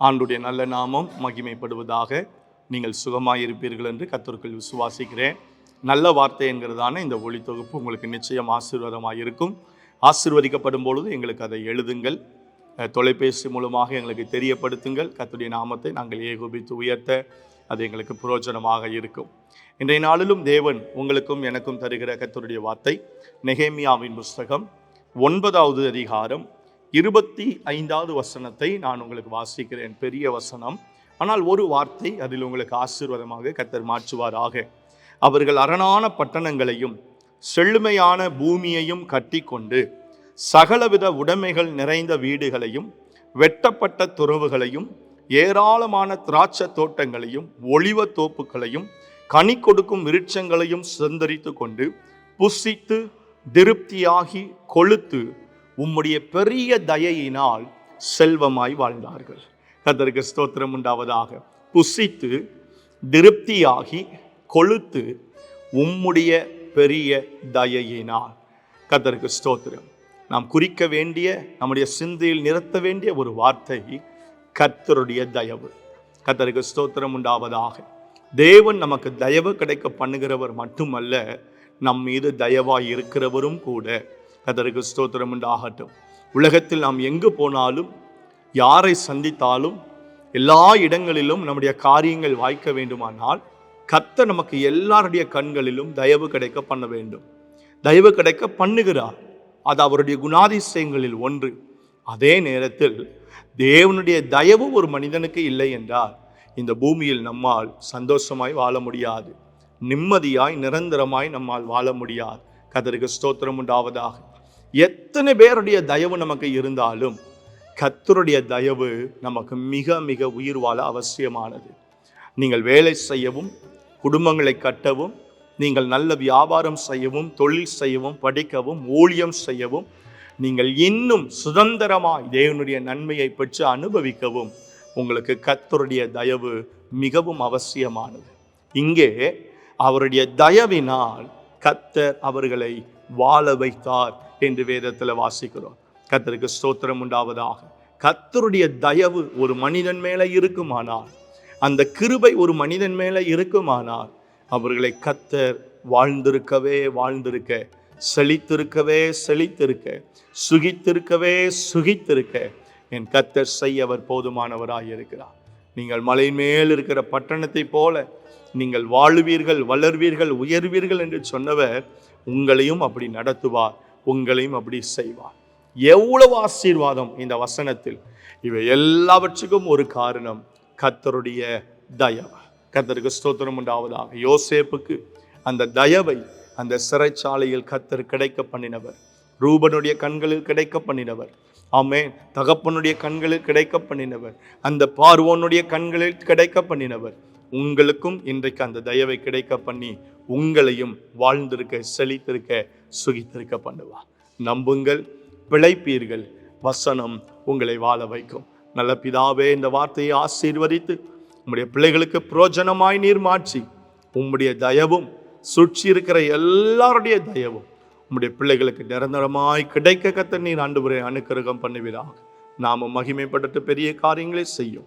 ஆண்டுடைய நல்ல நாமம் மகிமைப்படுவதாக நீங்கள் சுகமாக இருப்பீர்கள் என்று கத்தருக்குள் விசுவாசிக்கிறேன். நல்ல வார்த்தை என்கிறதான இந்த ஒளி தொகுப்பு உங்களுக்கு நிச்சயம் ஆசீர்வாதமாக இருக்கும் ஆசீர்வதிக்கப்படும் பொழுது எங்களுக்கு அதை எழுதுங்கள். தொலைபேசி மூலமாக எங்களுக்கு தெரியப்படுத்துங்கள். கத்துடைய நாமத்தை நாங்கள் ஏகோபித்து உயர்த்த அது எங்களுக்கு புரோஜனமாக இருக்கும். இன்றைய நாளிலும் தேவன் உங்களுக்கும் எனக்கும் தருகிற கத்தருடைய வார்த்தை நெகேமியாவின் புஸ்தகம் ஒன்பதாவது அதிகாரம் இருபத்தி ஐந்தாவது வசனத்தை நான் உங்களுக்கு வாசிக்கிறேன். பெரிய வசனம். ஆனால் ஒரு வார்த்தை அதில் உங்களுக்கு ஆசீர்வாதமாக கத்தர் மாற்றுவாராக. அவர்கள் அரணான பட்டணங்களையும் செழுமையான பூமியையும் கட்டிக்கொண்டு சகலவித உடைமைகள் நிறைந்த வீடுகளையும் வெட்டப்பட்ட துறவுகளையும் ஏராளமான திராட்சை தோட்டங்களையும் ஒளிவ தோப்புகளையும் கனி கொடுக்கும் விருட்சங்களையும் சுதந்திரித்து கொண்டு புசித்து திருப்தியாகி கொழுத்து உம்முடைய பெரிய தயையினால் செல்வமாய் வாழ்ந்தார்கள். கர்த்தருக்கு ஸ்தோத்திரம் உண்டாவதாக. புசித்து திருப்தியாகி கொழுத்து உம்முடைய பெரிய தயையினால். கர்த்தருக்கு ஸ்தோத்திரம். நாம் குறிக்க வேண்டிய நம்முடைய சிந்தையில் நிறுத்த வேண்டிய ஒரு வார்த்தை கர்த்தருடைய தயவு. கத்தருக்கு ஸ்தோத்திரம் உண்டாவதாக. தேவன் நமக்கு தயவு கிடைக்க பண்ணுகிறவர் மட்டுமல்ல நம் மீது தயவாய் இருக்கிறவரும் கூட. கதருக்கு ஸ்தோத்திரம் உண்டாகட்டும். உலகத்தில் நாம் எங்கு போனாலும் யாரை சந்தித்தாலும் எல்லா இடங்களிலும் நம்முடைய காரியங்கள் வாய்க்க வேண்டுமானால் கத்த நமக்கு எல்லாருடைய கண்களிலும் தயவு கிடைக்க பண்ண வேண்டும். தயவு கிடைக்க பண்ணுகிறார். அது அவருடைய குணாதிசயங்களில் ஒன்று. அதே நேரத்தில் தேவனுடைய தயவு ஒரு மனிதனுக்கு இல்லை என்றால் இந்த பூமியில் நம்மால் சந்தோஷமாய் வாழ முடியாது. நிம்மதியாய் நிரந்தரமாய் நம்மால் வாழ முடியாது. கதருக்கு ஸ்தோத்திரம் உண்டாவதாக. எத்தனை பேருடைய தயவு நமக்கு இருந்தாலும் கத்தருடைய தயவு நமக்கு மிக மிக உயிர் வாழ அவசியமானது. நீங்கள் வேலை செய்யவும் குடும்பங்களை கட்டவும் நீங்கள் நல்ல வியாபாரம் செய்யவும் தொழில் செய்யவும் படிக்கவும் ஊழியம் செய்யவும் நீங்கள் இன்னும் சுதந்திரமாய் தேவனுடைய நன்மையை பெற்று அனுபவிக்கவும் உங்களுக்கு கத்தருடைய தயவு மிகவும் அவசியமானது. இங்கே அவருடைய தயவினால் கத்தர் அவர்களை வாழ வைத்தார். என்று வேதத்தில் வாசிக்கிறோம். கத்தருக்கு ஸ்தோத்திரம் உண்டாவதாக. கத்தருடைய தயவு ஒரு மனிதன் மேலே இருக்குமானால் அந்த கிருபை ஒரு மனிதன் மேலே இருக்குமானால் அவர்களை கத்தர் வாழ்ந்திருக்கவே வாழ்ந்திருக்க செழித்திருக்கவே செழித்திருக்க சுகித்திருக்கவே சுகித்திருக்க என் கத்தர் செய்ய அவர் போதுமானவராக இருக்கிறார். நீங்கள் மலை மேல் இருக்கிற பட்டணத்தை போல நீங்கள் வாழுவீர்கள் வளர்வீர்கள் உயர்வீர்கள் என்று சொன்னவர் உங்களையும் அப்படி நடத்துவார். உங்களையும் அப்படி செய்வார். எவ்வளவு ஆசீர்வாதம் இந்த வசனத்தில். இவை எல்லாவற்றுக்கும் ஒரு காரணம் கத்தருடைய தயவு கத்தருக்கு ஸ்தோத்திரம் உண்டாவதாக. யோசேப்புக்கு அந்த தயவை அந்த சிறைச்சாலையில் கத்தர் கிடைக்க பண்ணினவர். ரூபனுடைய கண்களில் கிடைக்க பண்ணினவர். ஆமே தகப்பனுடைய கண்களில் கிடைக்க பண்ணினவர். அந்த பார்வோனுடைய கண்களில் கிடைக்க பண்ணினவர். உங்களுக்கும் இன்றைக்கு அந்த தயவை கிடைக்க பண்ணி உங்களையும் வாழ்ந்திருக்க செழித்திருக்க சுகித்திருக்க பண்ணுவா. நம்புங்கள் பிழைப்பீர்கள் வசனம் உங்களை வாழ வைக்கும். நல்ல பிதாவே இந்த வார்த்தையை ஆசீர்வதித்து உம்முடைய பிள்ளைகளுக்கு புரோஜனமாய் நீர் மாற்றி உம்முடைய தயவும் சுற்றி இருக்கிற எல்லாருடைய தயவும் உம்முடைய பிள்ளைகளுக்கு நிரந்தரமாய் கிடைக்க கத்த நீர் ஆண்டு அனுக்கிரகம் பண்ணுவீராக. நாம மகிமைப்பட்டு பெரிய காரியங்களை செய்யும்.